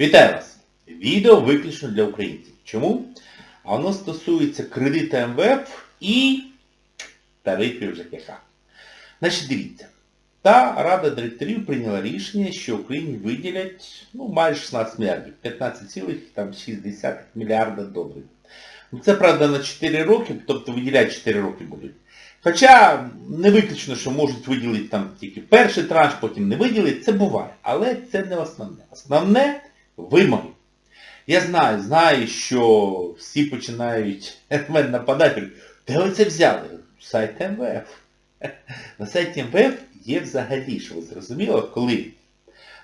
Вітаю вас! Відео виключно для українців. Чому? А воно стосується кредиту МВФ і тарифів ЖКХ. Значить, дивіться. Та Рада директорів прийняла рішення, що Україні виділять ну, майже 16 мільярдів, 15,6 мільярда доларів. Ну, Це, правда, на 4 роки, тобто виділяють 4 роки будуть. Хоча не виключно, що можуть виділити там тільки перший транш, потім не виділити, це буває. Але це не основне. Основне вимоги. Я знаю, знаю, що всі починають мене нападати, де ви це взяли? Сайт МВФ. На сайті МВФ є взагалі, що ви зрозуміли, коли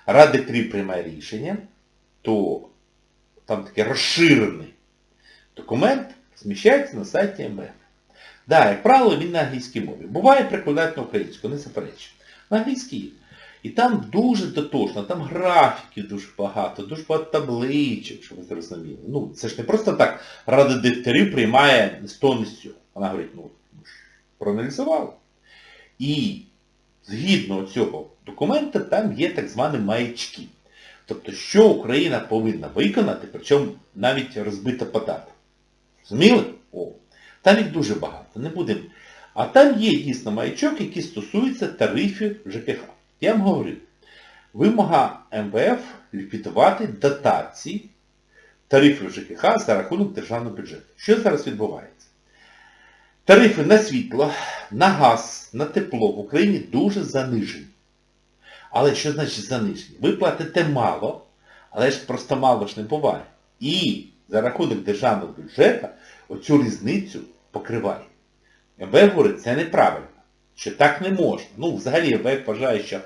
Рада 3 приймає рішення, то там такий розширений документ зміщається на сайті МВФ. Да, як правило, він на англійській мові. Буває перекладають на українську, не заперечую. На англійській. І там дуже дотошно, там графіків дуже багато, дуже багато табличок, щоб ви зрозуміли. Ну, це ж не просто так Рада директорів приймає з цього. Вона говорить, ну, проаналізували. І згідно цього документа там є так звані маячки. Тобто, що Україна повинна виконати, причому навіть розбита податок. Розуміли? О. Там їх дуже багато, не будемо. А там є дійсно маячок, який стосується тарифів ЖКХ. Я вам говорю, вимога МВФ ліквідувати дотації тарифів ЖКХ за рахунок державного бюджету. Що зараз відбувається? Тарифи на світло, на газ, на тепло в Україні дуже занижені. Але що значить занижені? Ви платите мало, але ж просто мало ж не буває. І за рахунок державного бюджету оцю різницю покриває. МВФ говорить, це неправильно, що так не можна. Ну, взагалі МВФ вважає, що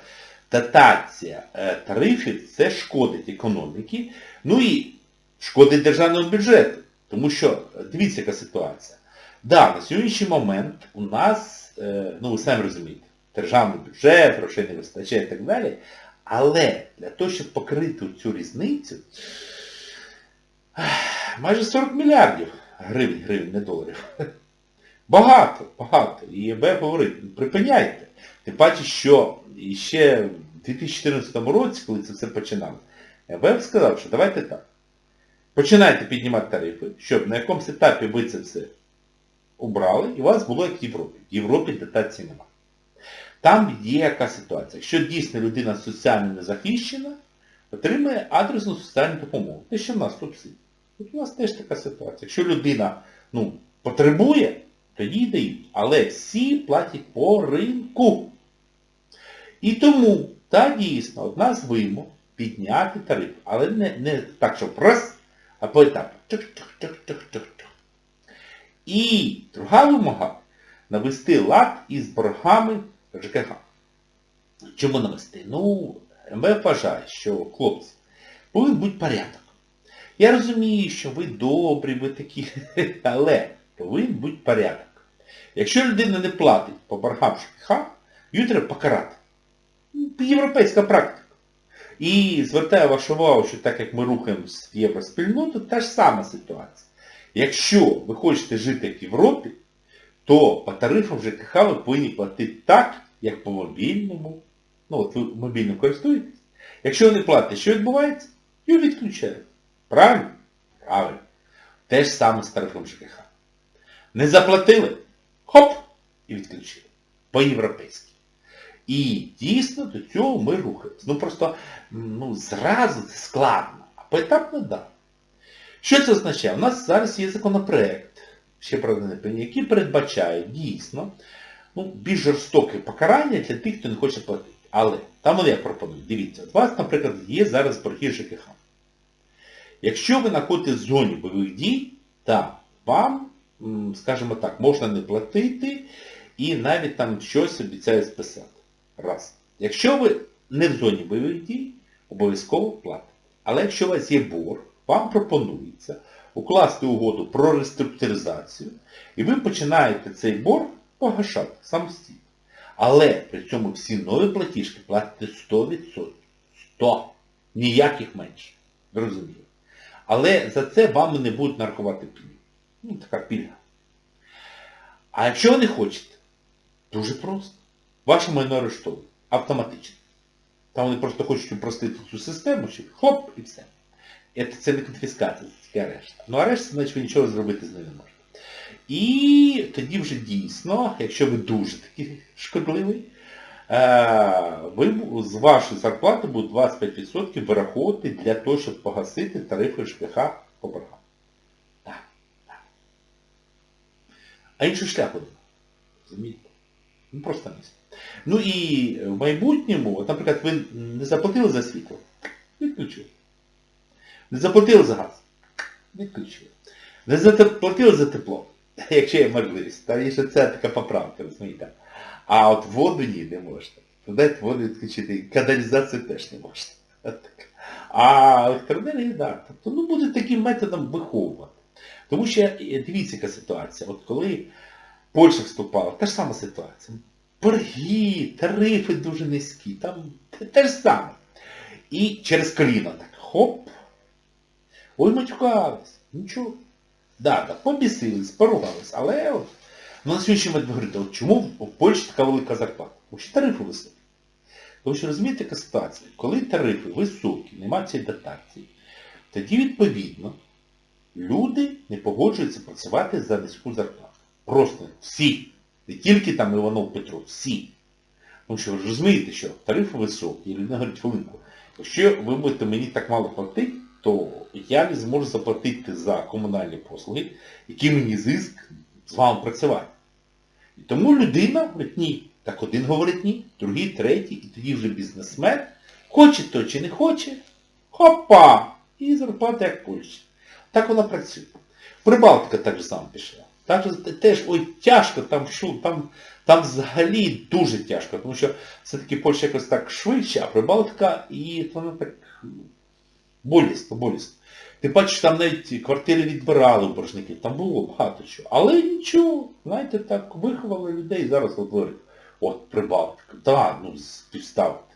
дотація е, тарифів це шкодить економіці, ну і шкодить державному бюджету. Тому що, дивіться, яка ситуація. Да, на сьогоднішній момент у нас, е, ну ви самі розумієте, державний бюджет, грошей не вистачає і так далі. Але для того, щоб покрити цю різницю, майже 40 мільярдів гривень, гривень, не доларів. Багато, багато. І МВФ говорить, припиняйте. Тим паче, що ще в 2014 році, коли це все починало, МВФ сказав, що давайте так. Починайте піднімати тарифи, щоб на якомусь етапі ви це все убрали, і у вас було як в Європі. В Європі дотації немає. Там є яка ситуація. Якщо дійсно людина соціально не захищена, отримує адресну соціальну допомогу. Те, що в нас субсидії. Тут у нас теж така ситуація. Якщо людина ну, потребує, тоді. Але всі платять по ринку. І тому, так дійсно, одна з вимог підняти тариф. Але не, не так, щоб раз, а по. І друга вимога навести лад із боргами ЖКХ. Чому навести? Ну, МВФ вважає, що, хлопці, повинен бути порядок. Я розумію, що ви добрі, ви такі, але повинен бути порядок. Якщо людина не платить по боргам ЖКХ, її треба покарати. Європейська практика. І звертаю вашу увагу, що так як ми рухаємось в євроспільноту, та ж сама ситуація. Якщо ви хочете жити в Європі, то по тарифам ЖКХ ви повинні платити так, як по мобільному. Ну от ви мобільним користуєтесь. Якщо ви не платите, що відбувається? Його відключають. Правильно? Правильно. Те ж саме з тарифом ЖКХ. Не заплатили? Хоп! І відключили. По-європейськи. І дійсно до цього ми рухаємося. Ну просто ну, зразу це складно, а поетапно да. Що це означає? У нас зараз є законопроект, ще правда не який передбачає дійсно ну, більш жорстоке покарання для тих, хто не хоче платити. Але, там вони як пропонують, дивіться, у вас, наприклад, є зараз борги ЖКХ. Якщо ви знаходитесь в зоні бойових дій, то вам, скажімо так, можна не платити і навіть там щось обіцяють списати. Раз. Якщо ви не в зоні бойових дій, обов'язково платите. Але якщо у вас є борг, вам пропонується укласти угоду про реструктуризацію, і ви починаєте цей борг погашати самостійно. Але при цьому всі нові платіжки платите 100%. 100. Ніяких менше. Ви. Але за це вам не будуть нарахувати пільгу. Ну, така пільга. А якщо ви не хочете, дуже просто. Ваше майно арештовують. Автоматично. Там вони просто хочуть упростити цю систему, щоб хлоп і все. Це, не конфіскація, це тільки арешт. Ну арешт, значить ви нічого зробити з ним не можете. І тоді вже дійсно, якщо ви дуже такий шкодливий, е, ви з вашої зарплати буде 25% вираховувати для того, щоб погасити тарифи ЖКХ по боргам. Так, так. А іншого шляху немає. Розумієте? Ну просто не. Ну і в майбутньому, от, наприклад, ви не заплатили за світло, відключили. Не заплатили за газ, відключили. Не заплатили за тепло, якщо є можливість. Та є ще це така поправка, розумієте. А от воду ні, не можна. Дайте воду відключити. Каналізацію теж не можна. А електроенергія, так. Тобто, ну, буде таким методом виховувати. Тому що, е, дивіться, яка ситуація. От коли Польща вступала, та ж сама ситуація. Борги, тарифи дуже низькі, там те, ж саме. І через коліно так, хоп. Ой, матюкались. Нічого. Да, так, побісились, поругались, але от, ну, на момент ви говорите, от чому в Польщі така велика зарплата? Тому що тарифи високі. Тому що розумієте, яка ситуація? Коли тарифи високі, немає цієї дотації, тоді відповідно люди не погоджуються працювати за низьку зарплату. Просто всі. Не тільки там Іванов Петро, всі. Тому що ви ж розумієте, що тарифи високі, і людина говорить хвилинку. Якщо ви будете мені так мало платити, то я не зможу заплатити за комунальні послуги, які мені зиск з вами працювати. І тому людина говорить ні. Так один говорить ні, другий, третій, і тоді вже бізнесмен, хоче то чи не хоче, хопа! І зарплата як Польща. Так вона працює. Прибалтика так само пішла. Так теж, ой, тяжко, там шу, там, там взагалі дуже тяжко, тому що все-таки Польща якось так швидше, а Прибалтика, і вона так болісно, болісно. Ти бачиш, там навіть квартири відбирали у боржників, там було багато чого. Але нічого, знаєте, так, виховали людей, зараз говорять, от Прибалтика, так, ну, співставити.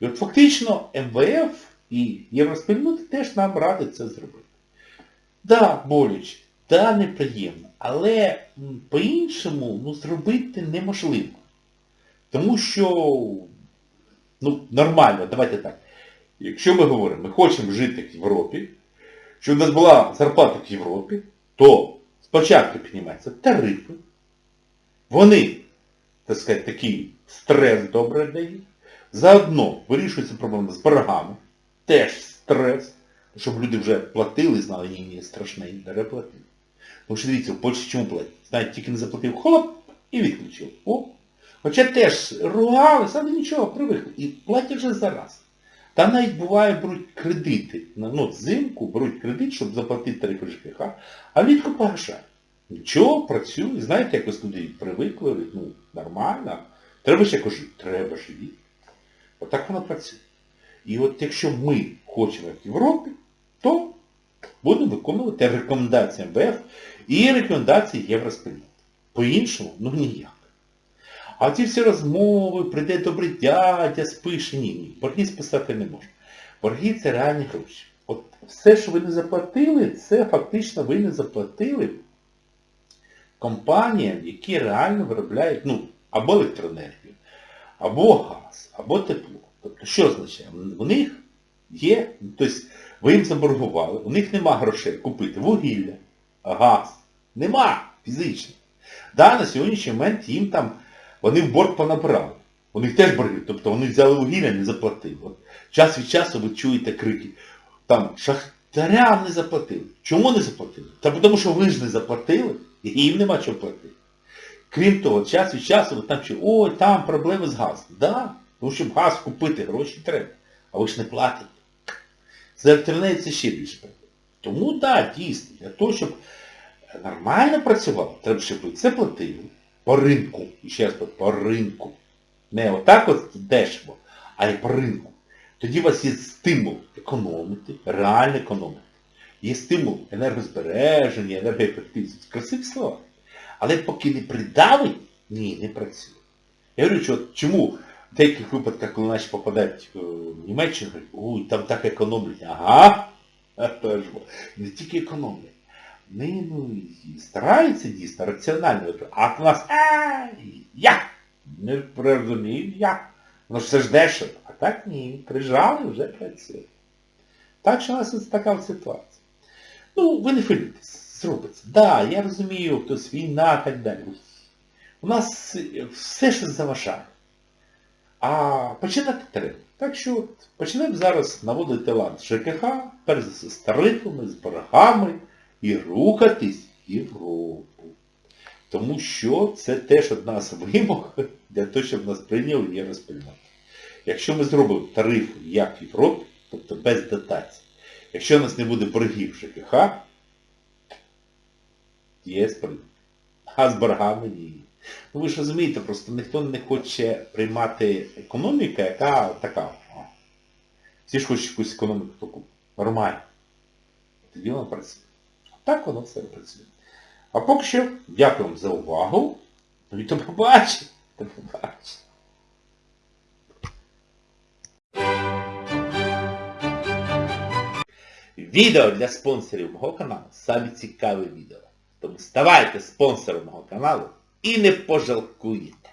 І от фактично МВФ і Євроспільноти теж нам радять це зробити. Да, боляче, да, неприємно, але по-іншому ну, зробити неможливо. Тому що, ну, нормально, давайте так. Якщо ми говоримо, ми хочемо жити в Європі, щоб у нас була зарплата в Європі, то спочатку піднімаються тарифи, вони, так сказати, такий стрес добре дають, заодно вирішується проблема з боргами, теж стрес, щоб люди вже платили, знали, ні, ні, страшне, не переплатили. Тому що дивіться, в Польщі чому платять? Знаєте, тільки не заплатив хлоп і відключив. О. Хоча теж ругались, але нічого, привикли. І платять вже зараз. Там навіть буває, беруть кредити. Ну, взимку беруть кредит, щоб заплатити тарифи ЖКХ, а влітку погашають. Нічого, працює. Знаєте, якось люди привикли, ну, нормально. Треба ж якось жити. Треба живі. Отак воно працює. І от якщо ми хочемо в Європі, то будемо виконувати рекомендації МВФ і рекомендації Євроспільноти. По-іншому, ну ніяк. А ці всі розмови, прийде добрий дядя, спише, ні, ні. Борги списати не можна. Борги це реальні гроші. От все, що ви не заплатили, це фактично ви не заплатили компаніям, які реально виробляють, ну, або електроенергію, або газ, або тепло. Тобто, що означає? У них є, тобто ви їм заборгували, у них нема грошей купити вугілля, газ. Нема фізично. Да, на сьогоднішній момент їм там, вони в борг понабрали. У них теж борги, тобто вони взяли вугілля, не заплатили. От, час від часу ви чуєте крики. Там шахтарям не заплатили. Чому не заплатили? Та тому що ви ж не заплатили, і їм нема чого платити. Крім того, час від часу ви там чуєте, ой, там проблеми з газом. Да, тому щоб газ купити, гроші треба. А ви ж не платите. За це ще більше проблем. Тому так, да, дійсно, для того, щоб нормально працювало, треба, щоб ви це платили по ринку. І ще раз по ринку. Не отак от дешево, а й по ринку. Тоді у вас є стимул економити, реально економити. Є стимул енергозбереження, енергоефективності. Красиві слова. Але поки не придавить, ні, не працює. Я говорю, що чому в деяких випадках, коли наші попадають е, в Німеччину, ой, там так економлять. Ага, а то ж. Не тільки економлять. Вони ну, стараються дійсно раціонально. А в нас а, як? Не розумію. Воно ж все ж дешево. А так ні. Прижали, вже працює. Так що у нас ось така ситуація. Ну, ви не хвилюйтесь, зробиться. Так, да, я розумію, хтось війна і так далі. У нас все щось заважає. А починати треба. Так що почнемо зараз наводити лад ЖКХ, перш за все з тарифами, з боргами і рухатись в Європу. Тому що це теж одна з вимог для того, щоб нас прийняли євроспільноти. Якщо ми зробимо тарифи як в Європі, тобто без дотацій, якщо у нас не буде боргів ЖКХ, ЄС прийме. А з боргами ні. Ну ви ж розумієте, просто ніхто не хоче приймати економіку, яка така. Всі ж хочуть якусь економіку таку нормальну. Тоді вона працює. Так воно все працює. А поки що, дякую вам за увагу. Ну і до побачення. До побачення. Відео для спонсорів мого каналу самі цікаві відео. Тому ставайте спонсором мого каналу і не пожалкуєте.